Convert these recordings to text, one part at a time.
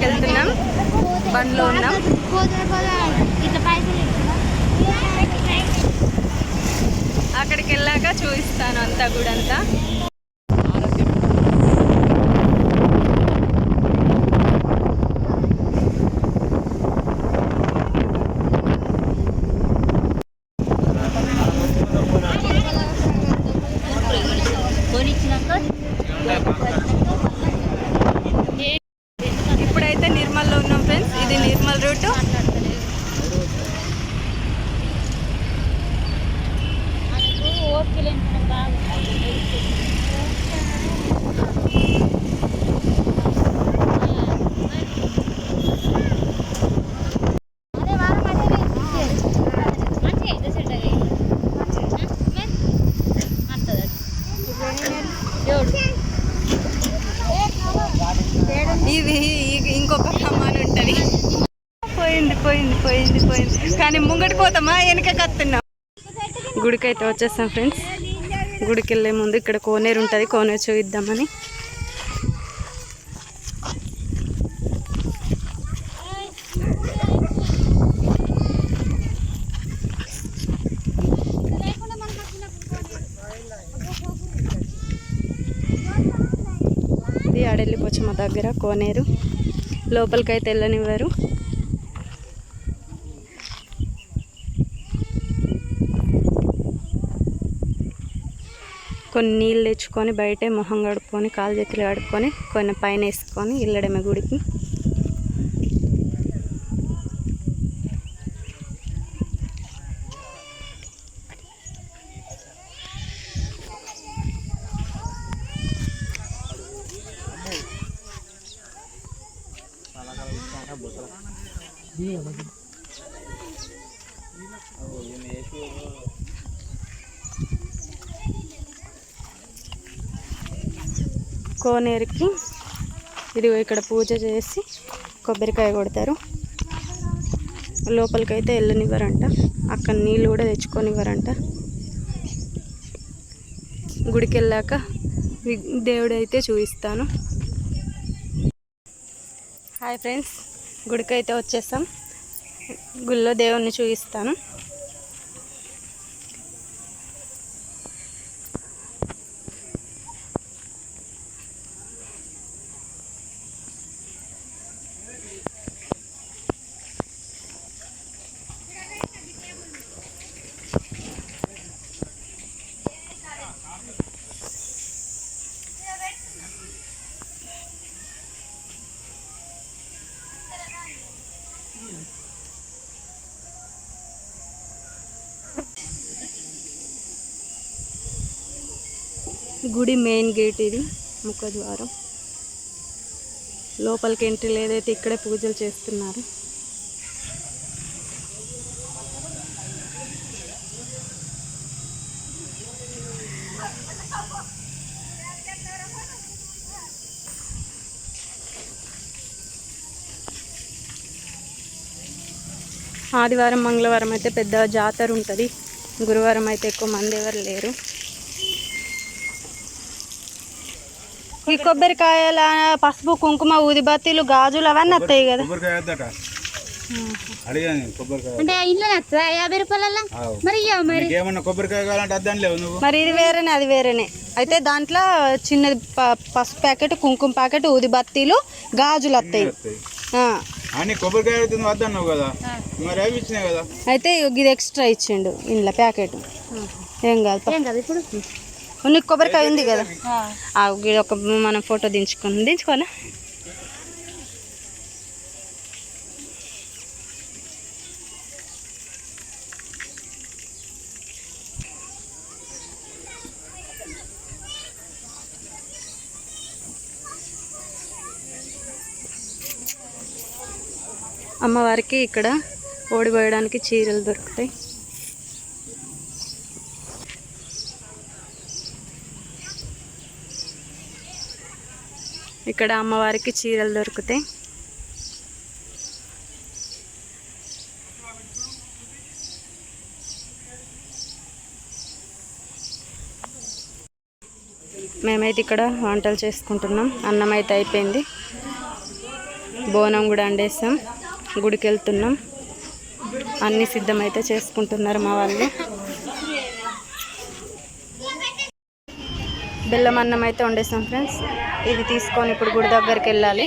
దగ్గరికి వెళ్తున్నాం బండ్లో ఉన్నాం. అక్కడికి వెళ్ళాక చూపిస్తాను అంతా కూడా అంతా కొనిచ్చినాక ఇప్పుడైతే నిర్మల్లో ఉన్నాం ఫ్రెండ్స్ ఇది నిర్మల్ రూట్ మనకు ఓపిక లేని బాగా అదే వారం అదే మంచిగా అయితే సెట్ అయ్యి ఇది ఈ- ఇంకొక కమ్మాని ఉంటుంది పోయింది పోయింది. కానీ ముంగటి పోతామా? వెనక కత్తున్నాం. గుడికి అయితే వచ్చేస్తాం ఫ్రెండ్స్. గుడికి వెళ్ళే ముందు ఇక్కడ కోనేరు ఉంటుంది. కోనేరు చూపిద్దామని ఇది అడెల్లిపోచమ్మ దగ్గర కోనేరు. లోపలికైతే వెళ్ళనివ్వరు. కొన్ని నీళ్ళు తెచ్చుకొని బయటే మొహం కడుక్కొని కాలు చేతులు కడుక్కొని కొన్ని పైన వేసుకొని వెళ్ళడమే గుడికి. కోనేరుకి ఇదిగో ఇక్కడ పూజ చేసి కొబ్బరికాయ కొడతారు. లోపలికైతే వెళ్ళనివ్వరంట. అక్కడ నీళ్ళు కూడా తెచ్చుకొనివ్వరంట. గుడికి వెళ్ళాక దేవుడైతే చూపిస్తాను. హాయ్ ఫ్రెండ్స్ గుడికి అయితే వచ్చేసాం. గుళ్ళో దేవుణ్ణి చూపిస్తాను. గుడి మెయిన్ గేట్ ఇది ముఖద్వారం. లోపలికి ఎంట్రీ లేదైతే ఇక్కడే పూజలు చేస్తున్నారు. ఆదివారం మంగళవారం అయితే పెద్ద జాతర ఉంటుంది. గురువారం అయితే ఎక్కువ మంది ఎవరు లేరు. ఈ కొబ్బరికాయల పసుపు కుంకుమ ఊదిబత్తీలు గాజులు అవన్నీ వస్తాయి కదా. అంటే యాభై రూపాయల. మరి మరి? కొబ్బరికాయ కావాలంటే అద్దని లేవు నువ్వు. మరి ఇది వేరేనే అది వేరేనే. అయితే దాంట్లో చిన్నది ప- పసుపు ప్యాకెట్ కుంకుమ ప్యాకెట్ ఊదిబత్తీలు గాజులు వస్తాయి. వస్తాయి. ఆ, అని కొబ్బరికాయ అవుతుంది వద్దన్నావు కదా. మరి అవి ఇచ్చినాయి కదా. అయితే ఇది ఎక్స్ట్రా ఇచ్చిండు ఇంట్లో ప్యాకెట్. ఏం కాదు పా. ఏం కదా ఇప్పుడు? నీకు కొబ్బరికాయ ఉంది కదా? ఆ, ఒక మనం ఫోటో దించుకుని దించుకోనా? అమ్మవారికి ఇక్కడ ఓడిపోయడానికి చీరలు దొరుకుతాయి. ఇక్కడ అమ్మవారికి చీరలు దొరుకుతాయి మేమైతే ఇక్కడ వంటలు చేసుకుంటున్నాం. అన్నం అయితే అయిపోయింది. బోనం కూడా వండేసాం గుడికి వెళ్తున్నాం అన్ని సిద్ధమైతే చేసుకుంటున్నారు మా వాళ్ళు. బెల్లం అన్నం అయితే వండేసాం ఫ్రెండ్స్. ఇది తీసుకొని ఇప్పుడు గుడి దగ్గరికి వెళ్ళాలి.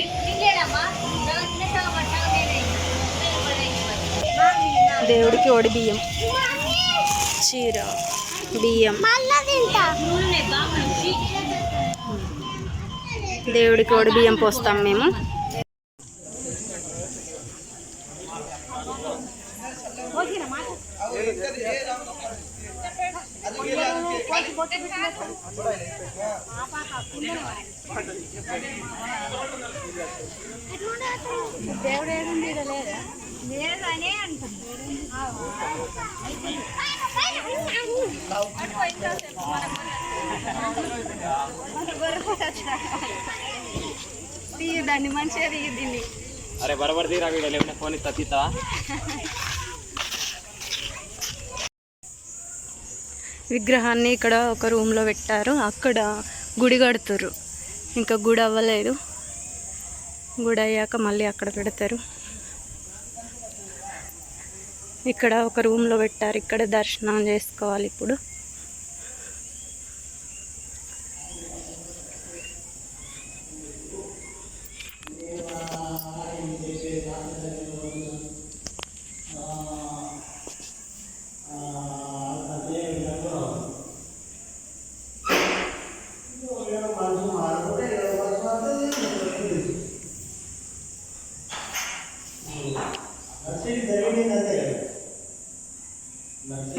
దేవుడికి ఒడి బియ్యం. చీర బియ్యం. దేవుడికి ఒడి బియ్యం పోస్తాం మేము. దాన్ని మంచిగా దీన్ని అరే బరబర్ తీరా వీడియో లేకుండా ఫోన్ ఇస్తా తీస్తావా విగ్రహాన్ని ఇక్కడ ఒక రూమ్లో పెట్టారు. అక్కడ గుడి కడుతురు ఇంకా గుడి అవ్వలేదు. గుడి అయ్యాక మళ్ళీ అక్కడ పెడతారు. ఇక్కడ ఒక రూమ్లో పెట్టారు. ఇక్కడ దర్శనం చేసుకోవాలి ఇప్పుడు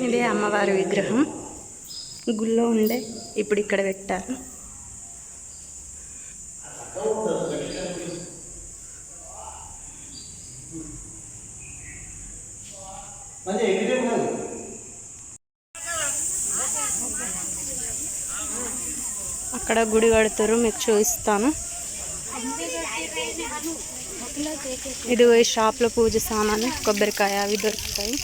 ఇదే అమ్మవారి విగ్రహం గుళ్ళో ఉండే ఇప్పుడు ఇక్కడ పెట్టారు. అక్కడ గుడి కడుతారు మీకు చూపిస్తాను. ఇది షాప్లో పూజ సామాను కొబ్బరికాయ అవి దొరుకుతాయి.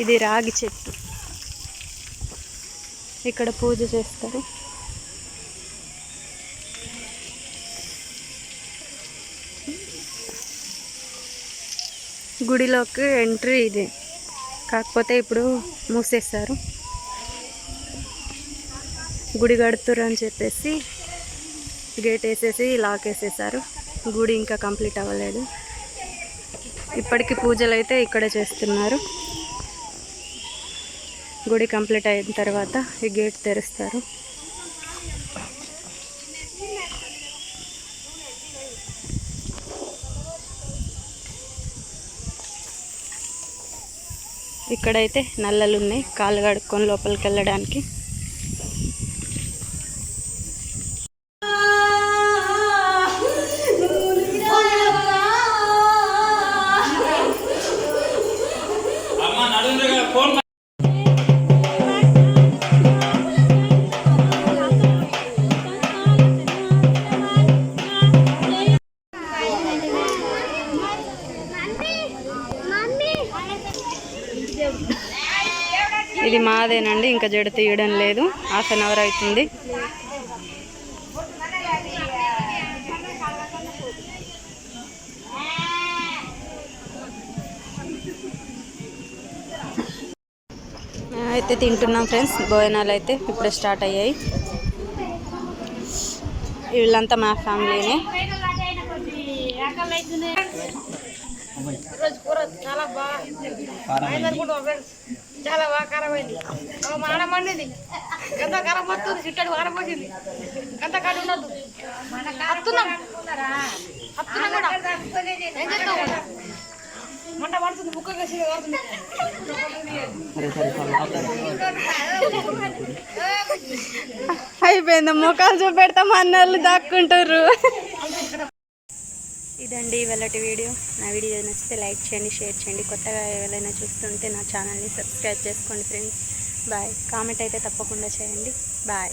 ఇది రాగి చెట్టు. ఇక్కడ పూజ చేస్తారు. గుడిలోకి ఎంట్రీ ఇది. కాకపోతే ఇప్పుడు మూసేస్తారు గుడి కడుతురు అని చెప్పేసి గేట్ వేసేసి లాక్ వేసేసారు గుడి ఇంకా కంప్లీట్ అవ్వలేదు. ఇప్పటికి పూజలు అయితే ఇక్కడ చేస్తున్నారు. గుడి కంప్లీట్ అయిన తర్వాత ఈ గేట్ తెరుస్తారు. ఇక్కడైతే నల్లలు ఉన్నాయి కాళ్ళు కడుక్కొని లోపలికి వెళ్ళడానికి. ఇది మాదేనండి ఇంకా జడ తీయడం లేదు. హాఫ్ అన్ అవర్ అవుతుంది. అయితే తింటున్నాం ఫ్రెండ్స్ భోజనాలు అయితే ఇప్పుడే స్టార్ట్ అయ్యాయి. వీళ్ళంతా మా ఫ్యామిలీనే. ఈరోజు కూర చాలా బాగా. చాలా బాగా ఖరాబ్ అయింది. మా నాన్న మండింది ఎంత ఖరాబ్ వస్తుంది చిట్టడి ఖరాబ్ వచ్చింది ఎంత కాడు ఉండదు. అత్తున్నాం. అత్తున్నాం కూడా. ఏం చేస్తావు? మంట పడుతుంది ముక్క కేసి పడుతుంది. అయిపోయింది ముఖాలు చూపెడతాం అన్నోళ్ళు దాక్కుంటారు ఇదండి ఇవాళటి వీడియో. నా వీడియో నచ్చితే లైక్ చేయండి షేర్ చేయండి. కొత్తగా ఎవరైనా చూస్తుంటే నా ఛానల్ని సబ్స్క్రైబ్ చేసుకోండి ఫ్రెండ్స్. బాయ్. కామెంట్ అయితే తప్పకుండా చేయండి. బాయ్.